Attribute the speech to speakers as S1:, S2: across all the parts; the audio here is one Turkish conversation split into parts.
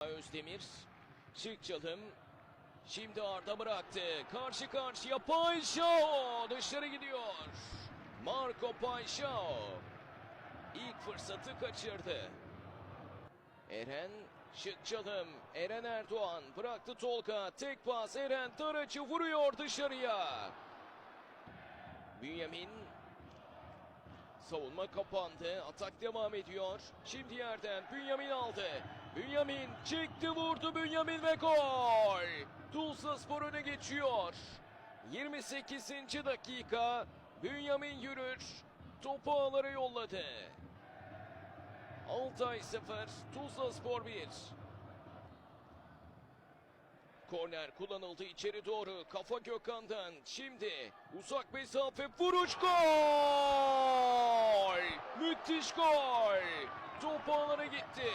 S1: Özdemir. Şık çalım. Şimdi Arda bıraktı. Karşı karşıya Paişao dışarı gidiyor. Marco Paişao ilk fırsatı kaçırdı. Eren şık çalım. Eren Erdoğan bıraktı Tolga. Tek pas Eren Taraç'ı vuruyor dışarıya. Bünyamin Savunma kapandı. Atak devam ediyor. Şimdi yerden Bünyamin aldı. Bünyamin çıktı vurdu Bünyamin ve gol. Tulsa Spor öne geçiyor. 28. dakika. Bünyamin yürür. Topu ağlara yolladı. Altay 0. Tuzla Spor 1. Korner kullanıldı içeri doğru. Kafa Gökhan'dan. Şimdi uzak mesafe vuruş gol! Müthiş gol! Top ağlara gitti.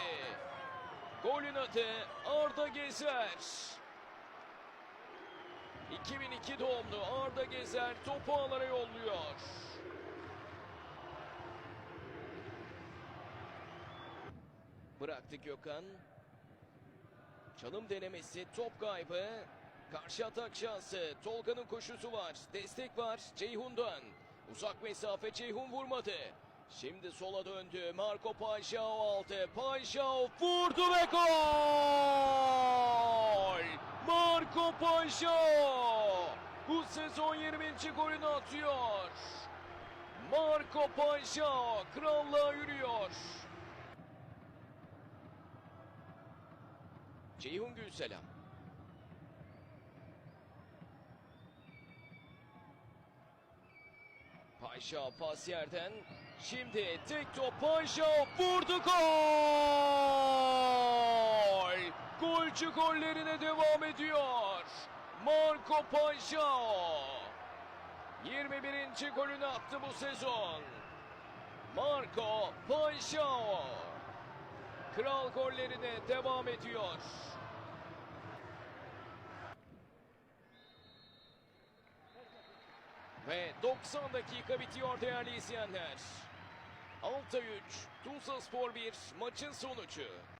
S1: Golün adı Arda Gezer. 2002 doğumlu Arda Gezer topu ağlara yolluyor. Bıraktı Gökhan. Çalım denemesi, top kaybı. Karşı atak şansı. Tolga'nın koşusu var. Destek var Ceyhun'dan. Uzak mesafe Ceyhun vurmadı. Şimdi sola döndü. Marco Paişao aldı. Paişao vurdu ve gol! Marco Paişao! Bu sezon 20. golünü atıyor. Marco Paişao krallığa yürüyor. Ceyhun Gülselam. Paşa pas yerden. Şimdi tek top Paşa vurdu gol! Golcü gollerine devam ediyor. Marco Paşa. 21. golünü attı bu sezon. Marco Paşa. Kral gollerine devam ediyor. Ve 90 dakika bitiyor değerli izleyenler. Alta 3, Tuzla Spor 1 maçın sonucu.